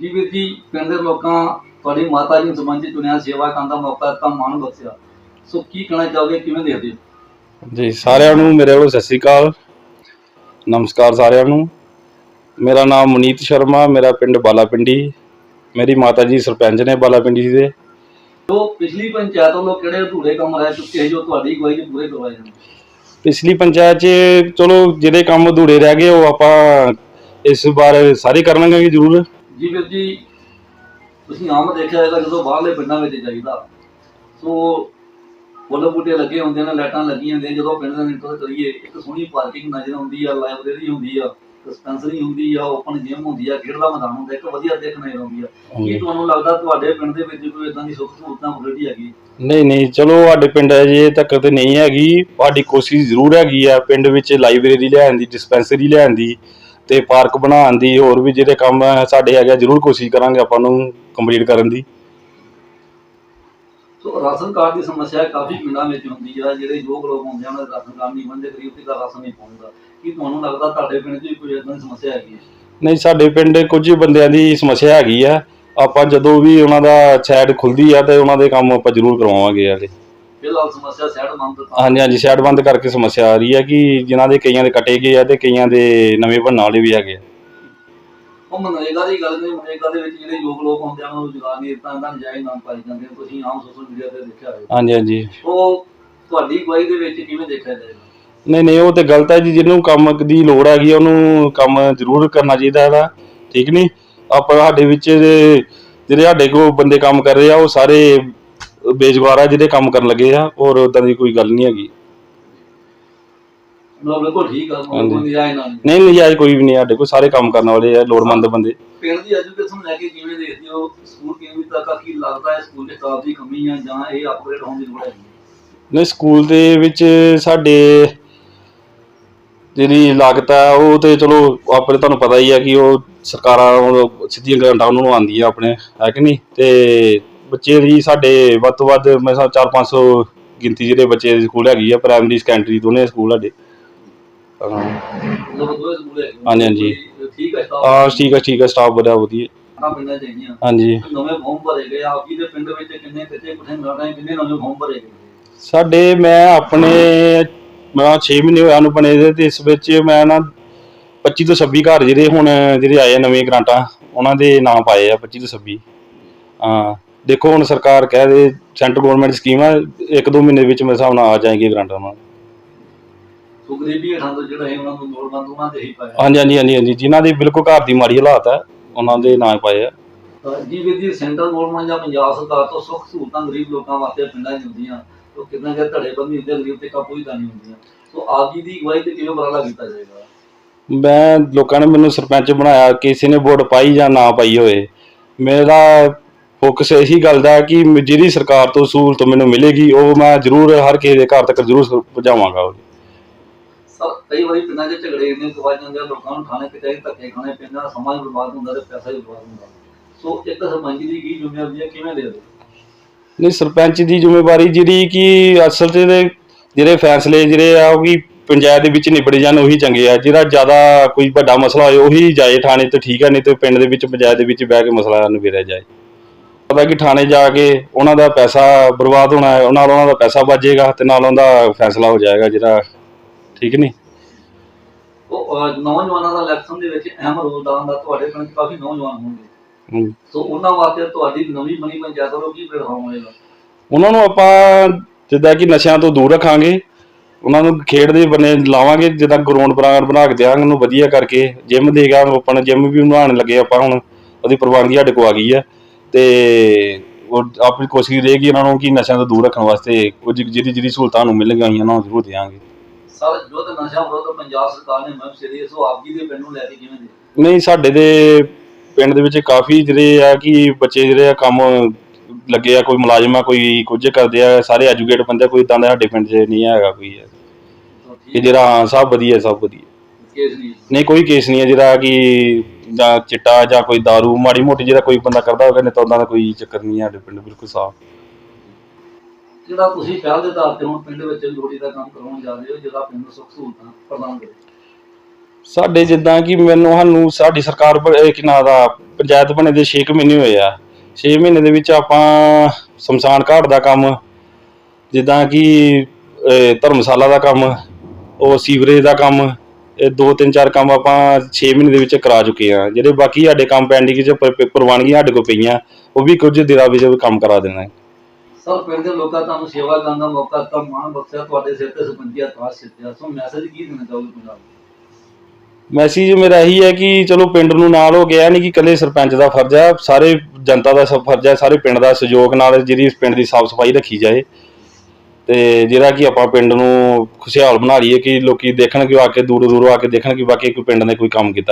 ਪਿੰਡ ਦੇ ਲੋਕਾਂ ਤੁਹਾਡੀ ਮਾਤਾ ਜੀ ਨੂੰ ਸੰਬੰਧ ਚੁਣਿਆ ਸੇਵਾ ਕਰਨ ਦਾ ਮੌਕਾ ਦਿੱਤਾ ਮਾਣ ਬਖਸ਼ਿਆ। ਸੋ ਕੀ ਕਹਿਣਾ ਚਾਹੋਗੇ ਕਿਵੇਂ ਦੇਖਦੇ ਹੋ? ਜੀ ਸਾਰਿਆਂ ਨੂੰ ਮੇਰੇ ਵੱਲੋਂ ਸਤਿ ਸ੍ਰੀ ਅਕਾਲ। ਨਮਸਕਾਰ ਸਾਰਿਆਂ ਨੂੰ। ਮੇਰਾ ਨਾਮ ਮਨੀਤ ਸ਼ਰਮਾ ਮੇਰਾ ਪਿੰਡ ਬਾਲਾਪਿੰਡੀ। ਮੇਰੀ ਮਾਤਾ ਜੀ ਸਰਪੰਚ ਨੇ ਬਾਲਾਪਿੰਡੀ ਦੇ। ਜੋ ਪਿਛਲੀ ਪੰਚਾਇਤ ਵੱਲੋਂ ਕਿਹੜੇ ਅਧੂਰੇ ਕੰਮ ਰਹਿ ਚੁੱਕੇ ਜੋ ਤੁਹਾਡੀ ਅਗਵਾਈ 'ਚ ਪੂਰੇ ਕਰਵਾਏ ਜਾਣ। ਪਿਛਲੀ ਪੰਚਾਇਤ 'ਚ ਚਲੋ ਜਿਹੜੇ ਕੰਮ ਅਧੂਰੇ ਰਹਿ ਗਏ ਉਹ ਆਪਾਂ ਇਸ ਵਾਰ ਸਾਰੇ ਕਰ ਲਾਂਗੇ ਜ਼ਰੂਰ। ਜੀ ਵੀਰ ਜੀ ਤੁਸੀਂ ਆਮ ਦੇਖਿਆ ਹੋਵੇਗਾ ਜਦੋਂ ਬਾਹਰਲੇ ਪਿੰਡਾਂ ਵਿੱਚ ਜਾਈਦਾ ਸੋ ਫੁੱਲ ਬੂਟੇ ਲੱਗੇ ਹੁੰਦੇ ਨੇ ਲਾਈਟਾਂ ਲੱਗੀਆਂ ਹੁੰਦੀਆਂ ਜਦੋਂ ਪਿੰਡ ਦੇ ਨਿਕਲ ਕਰੀਏ ਇੱਕ ਸੋਹਣੀ ਪਾਰਕਿੰਗ ਨਜ਼ਰ ਆਉਂਦੀ ਆ ਲਾਇਬ੍ਰੇਰੀ ਹੁੰਦੀ ਆ ਡਿਸਪੈਂਸਰੀ ਹੁੰਦੀ ਆ ਓਪਨ ਜਿਮ ਹੁੰਦੀ ਆ ਖੇਡ ਦਾ ਮੈਦਾਨ ਹੁੰਦਾ ਇੱਕ ਵਧੀਆ ਦੇਖ ਨਜ਼ਰ ਆਉਂਦੀ ਆ। ਕੀ ਤੁਹਾਨੂੰ ਲੱਗਦਾ ਤੁਹਾਡੇ ਪਿੰਡ ਦੇ ਵਿੱਚ ਕੋਈ ਇਦਾਂ ਦੀ ਸੁੱਖ ਸਹੂਲਤਾਂ ਫੈਸਿਲਿਟੀ ਹੈਗੀ? ਨਹੀਂ ਨਹੀਂ ਚਲੋ ਸਾਡੇ ਪਿੰਡ ਅਜੇ ਤੱਕ ਤੇ ਨਹੀਂ ਹੈਗੀ ਸਾਡੀ ਕੋਸ਼ਿਸ਼ ਜ਼ਰੂਰ ਹੈਗੀ ਆ ਪਿੰਡ ਵਿੱਚ ਲਾਇਬ੍ਰੇਰੀ ਲਿਆਉਣ ਦੀ ਡਿਸਪੈਂਸਰੀ ਲਿਆਉਣ ਦੀ। ਤੇ ਪਾਰਕ ਬਣਾਉਣ ਦੀ ਹੋਰ ਵੀ ਜਿਹੜੇ ਕੰਮ ਸਾਡੇ ਹੈਗੇ ਜ਼ਰੂਰ ਕੋਸ਼ਿਸ਼ ਕਰਾਂਗੇ ਆਪਾਂ ਨੂੰ ਕੰਪਲੀਟ ਕਰਨ ਦੀ। ਸੋ ਰਾਸ਼ਨ ਕਾਰਡ ਦੀ ਸਮੱਸਿਆ ਕਾਫੀ ਪਿੰਡਾਂ ਵਿੱਚ ਹੁੰਦੀ ਆ ਜਿਹੜੇ ਯੋਗ ਲੋਕ ਹੁੰਦੇ ਆ ਉਹਨਾਂ ਦੇ ਰਾਸ਼ਨ ਕਾਰਡ ਨਹੀਂ ਬਣਦੇ ਗਰੀਬ ਤੇ ਰਾਸ਼ਨ ਨਹੀਂ ਪਹੁੰਚਦਾ। ਕੀ ਤੁਹਾਨੂੰ ਲੱਗਦਾ ਤੁਹਾਡੇ ਪਿੰਡ 'ਚ ਵੀ ਕੋਈ ਇਦਾਂ ਦੀ ਸਮੱਸਿਆ ਹੈਗੀ ਹੈ ਨਹੀਂ ਸਾਡੇ ਪਿੰਡ ਕੁਝ ਬੰਦਿਆਂ ਦੀ ਸਮੱਸਿਆ ਹੈਗੀ ਆ। ਆਪਾਂ ਜਦੋਂ ਵੀ ਉਹਨਾਂ ਦਾ ਸਾਈਡ ਖੁੱਲਦੀ ਆ ਤੇ ਉਹਨਾਂ ਦੇ ਕੰਮ ਆਪਾਂ ਜ਼ਰੂਰ ਕਰਵਾਵਾਂਗੇ ਆਲੇ ਫਿਲਹਾਲ ਸਮੱਸਿਆ ਮੰਦ ਹਾਂਜੀ ਹਾਂਜੀ ਸਾਈਡ ਬੰਦ ਕਰਕੇ ਸਮੱਸਿਆ ਆ ਰਹੀ ਹੈ ਕਿ ਜਿਨ੍ਹਾਂ ਦੇ ਕਈਆਂ ਦੇ ਕੱਟੇ ਗਏ ਆ ਤੇ ਕਈਆਂ ਦੇ ਨਵੇਂ ਬਣਨ ਵਾਲੇ ਵੀ ਹੈਗੇ ਆ। ਉਹ ਮਨਰੇਗਾ ਦੀ ਗੱਲ ਨਹੀਂ ਮਨਰੇਗਾ ਦੇ ਵਿੱਚ ਜਿਹੜੇ ਯੋਗ ਲੋਕ ਹੁੰਦੇ ਆ ਉਹਨਾਂ ਨੂੰ ਰੁਜ਼ਗਾਰ ਨਹੀਂ ਦਿੱਤਾ ਜਾਂਦਾ ਨਜਾਇਜ਼ ਨਾਮ ਪਾਈ ਜਾਂਦੇ ਆ। ਤੁਸੀਂ ਆਮ ਸੋਸ਼ਲ ਮੀਡੀਆ ਤੇ ਦੇਖਿਆ ਹੋਵੇਗਾ। ਹਾਂਜੀ ਹਾਂਜੀ। ਉਹ ਤੁਹਾਡੀ ਅਗਵਾਈ ਦੇ ਵਿੱਚ ਕਿਵੇਂ ਦੇਖਿਆ ਜਾਏਗਾ? ਨਹੀਂ ਨਹੀਂ ਉਹ ਤੇ ਗਲਤ ਹੈ ਜੀ ਜਿਹਨੂੰ ਕੰਮ ਦੀ ਲੋੜ ਹੈਗੀ ਆ, ਉਹਨੂੰ ਕੰਮ ਜ਼ਰੂਰ ਕਰਨਾ ਚਾਹੀਦਾ ਹੈਗਾ। ਠੀਕ ਨਹੀਂ? ਆਪਾਂ ਸਾਡੇ ਵਿੱਚ ਜਿਹੜੇ ਜਿਹੜੇ ਸਾਡੇ ਕੋਲ ਬੰਦੇ ਕੰਮ ਕਰ ਰਹੇ ਆ ਉਹ ਸਾਰੇ ਬੇਜਵਾਰ ਆ ਜਿਹੜੇ ਕੰਮ ਕਰਨ ਲੱਗੇ ਆ ਔਰ ਉਦਾਂ ਦੀ ਕੋਈ ਗੱਲ ਨਹੀਂ ਹੈਗੀ। ਮਤਲਬ ਬਿਲਕੁਲ ਠੀਕ ਆ ਹਾਂਜੀ। ਕੋਈ ਨਜਾਇਜ਼ ਨਾਲ ਨਹੀਂ। ਨਹੀਂ ਨਜਾਇਜ਼ ਕੋਈ ਵੀ ਨਹੀਂ ਸਾਡੇ ਕੋਲ ਸਾਰੇ ਕੰਮ ਕਰਨ ਵਾਲੇ ਆ ਲੋੜਵੰਦ ਬੰਦੇ। ਪਿੰਡ ਦੀ ਐਜੂਕੇਸ਼ਨ ਲੈ ਕੇ ਕਿਵੇਂ ਦੇਖਦੇ ਹੋ? ਸਕੂਲ ਕਿਵੇਂ ਤੱਕ ਆ ਕੀ ਲੱਗਦਾ ਹੈ ਸਕੂਲ ਦੇ ਸਟਾਫ ਦੀ ਕਮੀ ਆ ਜਾਂ ਇਹ ਅਪਗ੍ਰੇਡ ਹੋਣ ਦੀ ਲੋੜ ਹੈ? ਨਹੀਂ ਸਕੂਲ ਦੇ ਵਿੱਚ ਸਾਡੇ ਜਿਹੜੀ ਲਾਗਤ ਹੈ ਉਹ ਤੇ ਚਲੋ ਆਪਣੇ ਤੁਹਾਨੂੰ ਪਤਾ ਹੀ ਹੈ ਕਿ ਉਹ ਸਰਕਾਰਾਂ ਸਿੱਧੀਆਂ ਗ੍ਰਾਂਟਾਂ ਉਹਨਾਂ ਨੂੰ ਆਉਂਦੀਆਂ ਆਪਣੇ ਹੈ ਕਿ ਨਹੀਂ? ਤੇ ਬੱਚੇ ਦੀ ਸਾਡੇ ਵੱਧ ਤੋਂ ਵੱਧ ਮੈਂ ਸਾ 4-500 ਗਿਣਤੀ ਜਿਹੜੇ ਬੱਚੇ ਦੀ ਸਕੂਲ ਹੈਗੀ ਆ ਪ੍ਰਾਇਮਰੀ ਸੈਕੰਡਰੀ ਦੋਨੇ ਸਕੂਲ ਸਾਡੇ। ਹਾਂ। ਹਾਂਜੀ, ਹਾਂਜੀ। ਠੀਕ ਹੈ ਆ ਠੀਕ ਹੈ ਠੀਕ ਹੈ ਸਟਾਫ ਬੜਾ ਵਧੀਆ। ਆ ਪਿੰਡਾਂ ਚਾਹੀਦੀਆਂ ਹਾਂਜੀ। ਨਵੇਂ ਫਾਰਮ ਭਰੇ ਗਏ ਆਪ ਜੀ ਦੇ ਪਿੰਡ ਵਿੱਚ ਕਿੰਨੇ ਕਿੱਥੇ ਕੁੱਥੇ ਮਿਲਣਾ ਕਿੰਨੇ ਨਵੇਂ ਫਾਰਮ ਭਰੇ ਗਏ ਸਾਡੇ ਮੈਂ ਆਪਣੇ ਮੈਂ 6 ਮਹੀਨੇ ਹੋਇਆ ਨੂੰ ਬਣੇ ਦੇ ਤੇ ਇਸ ਵਿੱਚ ਮੈਂ ਨਾ 25 ਤੋਂ 26 ਘਰ ਜਿਹੜੇ ਹੁਣ ਜਿਹੜੇ ਆਏ ਆ ਨਵੇਂ ਗ੍ਰਾਂਟਾਂ ਉਹਨਾਂ ਦੇ ਨਾਮ ਪਾਏ ਆ 25 ਤੋਂ 26 ਹਾਂ। ਦੇਖੋ ਹੁਣ ਸਰਕਾਰ ਕਹਿ ਦੇ ਸੈਂਟਰ ਗਵਰਨਮੈਂਟ ਸਕੀਮ ਆ ਇੱਕ ਦੋ ਮਹੀਨੇ ਵਿੱਚ ਮੇਰੇ ਹਿਸਾਬ ਨਾਲ ਆ ਜਾਏਗੀ ਗ੍ਰਾਂਟਾਂ ਉਹਨਾਂ ਨੂੰ। ਸੋ ਗਰੀਬੀ ਹੇਠਾਂ ਤੋਂ ਜਿਹੜਾ ਹੈ ਉਹਨਾਂ ਨੂੰ ਲੋੜਵੰਦ ਉਹਨਾਂ ਦੇ ਹੀ ਪਾਇਆ। ਹਾਂਜੀ ਹਾਂਜੀ ਹਾਂਜੀ ਹਾਂਜੀ ਜਿਨ੍ਹਾਂ ਦੀ ਬਿਲਕੁਲ ਘਰ ਦੀ ਮਾੜੀ ਹਾਲਾਤ ਹੈ ਉਹਨਾਂ ਦੇ ਨਾਮ ਪਾਏ ਆ। ਜੀ ਜੀ ਸੈਂਟਰਲ ਗਵਰਨਮੈਂਟ ਜਾਂ ਪੰਜਾਬ ਸਰਕਾਰ ਤੋਂ ਸੁੱਖ ਸਹੂਲਤਾਂ ਗਰੀਬ ਲੋਕਾਂ ਵਾਸਤੇ ਪਿੰਡਾਂ 'ਚ ਹੁੰਦੀਆਂ ਤਾਂ ਕਿੰਨਾ ਕਿ ਧੜੇ ਬੰਦੀ ਹੁੰਦੇ ਗਰੀਬ ਤੇ ਕਾਬੂ ਹੀ ਨਹੀਂ ਹੁੰਦੀਆਂ। ਸੋ ਆਪ ਜੀ ਦੀ ਅਗਵਾਈ ਤੇ ਕਿਵੇਂ ਉਪਰਾਲਾ ਕੀਤਾ ਜਾਏਗਾ? ਮੈਂ ਲੋਕਾਂ ਨੇ ਮੈਨੂੰ ਸਰਪੰਚ ਬਣਾਇਆ ਕਿਸੇ ਨੇ ਵੋਟ ਪਾਈ ਜਾਂ ਨਾ ਪਾਈ ਹੋਏ। ਮੇਰਾ ਫੋਕਸ ਇਹੀ ਗੱਲ ਦਾ ਕਿ ਜਿਹੜੀ ਸਰਕਾਰ ਤੋਂ ਸਹੂਲਤ ਮੈਨੂੰ ਮਿਲੇਗੀ ਉਹ ਮੈਂ ਜ਼ਰੂਰ ਹਰ ਕਿਸੇ ਦੇ ਘਰ ਤੱਕ ਜ਼ਰੂਰ ਪਹੁੰਚਾਵਾਂਗਾ ਉਹ ਸਰ ਕਈ ਵਾਰੀ ਪਿੰਡਾਂ 'ਚ ਝਗੜੇ ਇੰਨੇ ਕਵਾ ਜਾਂਦੇ ਆ ਲੋਕਾਂ ਨੂੰ ਥਾਣੇ ਕਿਤੇ ਧੱਕੇ ਖਾਣੇ ਪੈਂਦੇ ਆ ਸਮਾਂ ਵੀ ਬਰਬਾਦ ਹੁੰਦਾ ਤੇ ਪੈਸਾ ਵੀ ਬਰਬਾਦ ਹੁੰਦਾ। ਸੋ ਇੱਕ ਸਰਪੰਚ ਦੀ ਕੀ ਜ਼ਿੰਮੇਵਾਰੀ ਹੈ ਕਿਵੇਂ ਦੇ ਦੋ ਨਹੀਂ ਸਰਪੰਚ ਦੀ ਜ਼ਿੰਮੇਵਾਰੀ ਜਿਹੜੀ ਕਿ ਅਸਲ ਇਹਦੇ ਜਿਹੜੇ ਫੈਸਲੇ ਜਿਹੜੇ ਆ ਉਹ ਵੀ ਪੰਚਾਇਤ ਦੇ ਵਿੱਚ ਨਿਬੜ ਜਾਣ ਉਹੀ ਚੰਗੇ ਆ। ਜਿਹੜਾ ਜ਼ਿਆਦਾ ਕੋਈ ਵੱਡਾ ਮਸਲਾ ਹੋਏ ਉਹੀ ਜਾਏ ਥਾਣੇ ਤੇ ਠੀਕ ਹੈ ਨਹੀਂ ਤੇ ਪਿੰਡ ਦੇ ਵਿੱਚ ਪੰਚਾਇਤ ਦੇ ਵਿੱਚ ਬਹਿ ਕੇ ਮਸਲਾ ਨਿਬੇੜਿਆ ਜਾਏ। ਪਤਾ ਕਿ ਥਾਣੇ ਜਾ ਕੇ ਉਹਨਾਂ ਦਾ ਪੈਸਾ ਬਰਬਾਦ ਹੋਣਾ ਹੈ ਨਾਲ ਉਹਨਾਂ ਦਾ ਪੈਸਾ ਬਚੇਗਾ ਤੇ ਨਾਲ ਉਹਦਾ ਫੈਸਲਾ ਹੋ ਜਾਏਗਾ ਜਿਹੜਾ ਠੀਕ ਨਹੀਂ? ਉਹ ਅਹ, ਨੌਜਵਾਨਾਂ ਦਾ ਇਲੈਕਸ਼ਨ ਦੇ ਵਿੱਚ ਅਹਿਮ ਰੋਲ ਦਾ ਹੁੰਦਾ ਤੁਹਾਡੇ ਪਿੰਡ 'ਚ ਕਾਫੀ ਨੌਜਵਾਨ ਹੋਣਗੇ। ਹਮ। ਸੋ ਉਹਨਾਂ ਵਾਸਤੇ ਤੁਹਾਡੀ ਨਵੀਂ ਬਣੀ ਪੰਚਾਇਤ ਵੱਲੋਂ ਕੀ ਪਲੇਟਫਾਰਮ ਹੋਏਗਾ? ਉਹਨਾਂ ਨੂੰ ਆਪਾਂ ਜਿੱਦਾਂ ਕਿ ਨਸ਼ਿਆਂ ਤੋਂ ਦੂਰ ਰੱਖਾਂਗੇ ਉਹਨਾਂ ਨੂੰ ਖੇਡ ਦੇ ਬੰਨੇ ਲਾਵਾਂਗੇ ਜਿੱਦਾਂ ਗਰਾਊਂਡ ਬਣਾ ਬਣਾ ਕੇ ਦਿਆਂਗੇ ਉਹਨੂੰ ਵਧੀਆ ਕਰਕੇ ਜਿਮ ਦੇਗਾ ਓਪਨ ਜਿਮ ਵੀ ਬਣਾਉਣ ਲੱਗੇ ਆਪਾਂ ਹੁਣ ਉਹਦੀ ਪ੍ਰਵਾਨਗੀ ਸਾਡੇ ਕੋਲ ਆ ਗਈ ਹੈ ਤੇ ਉਹ ਆਪਣੀ ਕੋਸ਼ਿਸ਼ ਰਹੇਗੀ ਉਹਨਾਂ ਨੂੰ ਕਿ ਨਸ਼ਿਆਂ ਤੋਂ ਦੂਰ ਰੱਖਣ ਵਾਸਤੇ ਕੁਝ ਜਿਹੜੀ ਜਿਹੜੀ ਸਹੂਲਤਾਂ ਨੂੰ ਮਿਲਣਗੀਆਂ ਉਹਨਾਂ ਨੂੰ ਜ਼ਰੂਰ ਦੇਵਾਂਗੇ। ਸਰ ਜੋ ਤੇ ਨਸ਼ਾ ਵਿਰੋਧ ਪੰਜਾਬ ਸਰਕਾਰ ਨੇ ਮੁਹਿੰਮ ਛੇੜੀ ਹੈ, ਸੋ ਆਪ ਜੀ ਦੇ ਪਿੰਡ ਨੂੰ ਲੈ ਕੇ ਕਿਵੇਂ ਦੇ ਨਹੀਂ ਸਾਡੇ ਦੇ ਪਿੰਡ ਦੇ ਵਿੱਚ ਕਾਫੀ ਜਿਹੜੇ ਆ ਕਿ ਬੱਚੇ ਜਿਹੜੇ ਆ ਕੰਮ ਲੱਗੇ ਆ ਕੋਈ ਮੁਲਾਜ਼ਮ ਆ ਕੋਈ ਕੁਝ ਕਰਦੇ ਆ ਸਾਰੇ ਐਜੂਕੇਟ ਬੰਦੇ ਕੋਈ ਇਦਾਂ ਦਾ ਸਾਡੇ ਪਿੰਡ 'ਚ ਨਹੀਂ ਹੈਗਾ ਕੋਈ। ਕਿ ਜਿਹੜਾ ਹਾਂ। ਸਭ ਵਧੀਆ ਸਭ ਵਧੀਆ। ਕੇਸ ਨਹੀਂ ਨਹੀਂ ਕੋਈ ਕੇਸ ਨਹੀਂ ਹੈ ਜਿਹੜਾ ਕਿ ਜਾਂ ਚਿੱਟਾ ਜਾਂ ਕੋਈ दारू ਮਾੜੀ ਮੋਟੀ ਜਿਹੜਾ ਕੋਈ ਬੰਦਾ ਕਰਦਾ ਹੋਵੇ ਨਹੀਂ ਤਾਂ ਉਦਾਂ ਦਾ ਕੋਈ ਚੱਕਰ ਨਹੀਂ ਹੈ ਸਾਡੇ ਪਿੰਡ ਬਿਲਕੁਲ ਸਾਫ਼। ਜਿਹੜਾ ਤੁਸੀਂ ਪਹਿਲ ਦੇ ਆਧਾਰ ਤੇ ਹੁਣ ਪਿੰਡ ਵਿੱਚ ਲੋੜੀ ਦਾ ਕੰਮ ਕਰਵਾਉਣ ਜਾ ਰਹੇ ਹੋ ਜਿਹੜਾ ਪਿੰਡ ਨੂੰ ਸੁੱਖ ਸਹੂਲਤਾਂ ਪ੍ਰਦਾਨ ਕਰੇ ਸਾਡੇ ਜਿੱਦਾਂ ਕਿ ਮੈਨੂੰ ਸਾਨੂੰ ਸਾਡੀ ਸਰਕਾਰ ਕੀ ਨਾਂ ਦਾ ਪੰਚਾਇਤ ਬਣੇ ਦੇ 6 ਮਹੀਨੇ ਹੋਏ ਆ। 6 ਮਹੀਨੇ ਦੇ ਵਿੱਚ ਆਪਾਂ ਸ਼ਮਸ਼ਾਨ ਘਾਟ ਦਾ ਕੰਮ ਜਿੱਦਾਂ ਕਿ ਧਰਮਸ਼ਾਲਾ ਦਾ ਕੰਮ ਉਹ ਸੀਵਰੇਜ ਦਾ ਕੰਮ ਇਹ ਦੋ ਤਿੰਨ ਚਾਰ ਕੰਮ ਆਪਾਂ 6 ਮਹੀਨੇ ਦੇ ਵਿੱਚ ਕਰਾ ਚੁੱਕੇ ਆ ਜਿਹੜੇ ਬਾਕੀ ਸਾਡੇ ਕੰਮ ਪੈਂਡਿੰਗ 'ਚ ਪ- ਪ- ਪ੍ਰਵਾਨਗੀਆਂ ਸਾਡੇ ਕੋਲ ਪਈਆਂ ਉਹ ਵੀ ਕੁਝ ਦਿਨਾਂ ਵਿੱਚ ਕੰਮ ਕਰਾ ਦੇਣਾ ਹੈ। ਸਰ ਪਿੰਡ ਦੇ ਲੋਕਾਂ ਤੁਹਾਨੂੰ ਸੇਵਾ ਕਰਨ ਦਾ ਮੌਕਾ ਤਾਂ ਮਾਣ ਬਖਸ਼ਿਆ ਤੁਹਾਡੇ ਸਿਰ ਤੇ ਸਰਪੰਚੀਆ ਤਾਜ ਸਿਰ ਤੇ ਆ। ਸੋ ਮੈਸੇਜ ਕੀ ਦੇਣਾ ਚਾਹੋਗੇ ਪੰਜਾਬ ਨੂੰ? ਮੈਸੇਜ ਮੇਰਾ ਇਹੀ ਹੈ ਕਿ ਚਲੋ ਪਿੰਡ ਨੂੰ ਨਾਲ ਹੋ ਗਿਆ ਨਹੀਂ ਕਿ ਇਕੱਲੇ ਸਰਪੰਚ ਦਾ ਫਰਜ਼ ਹੈ ਸਾਰੇ ਜਨਤਾ ਦਾ ਸਭ ਫਰਜ਼ ਹੈ ਸਾਰੇ ਪਿੰਡ ਦਾ ਸਹਿਯੋਗ ਨਾਲ ਜਿਹੜੀ ਇਸ ਪਿੰਡ ਦੀ ਸਾਫ਼ ਸਫ਼ਾਈ ਰੱਖੀ ਜਾਏ। ਤੇ ਜਿਹੜਾ ਕਿ ਆਪਾਂ ਪਿੰਡ ਨੂੰ ਖੁਸ਼ਹਾਲ ਬਣਾ ਲਈਏ ਕਿ ਲੋਕੀ ਦੇਖਣ ਕਿ ਆ ਕੇ ਦੂਰੋਂ ਦੂਰੋਂ ਆ ਕੇ ਦੇਖਣ ਕਿ ਵਾਕਈ ਕੋਈ ਪਿੰਡ ਨੇ ਕੋਈ ਕੰਮ ਕੀਤਾ।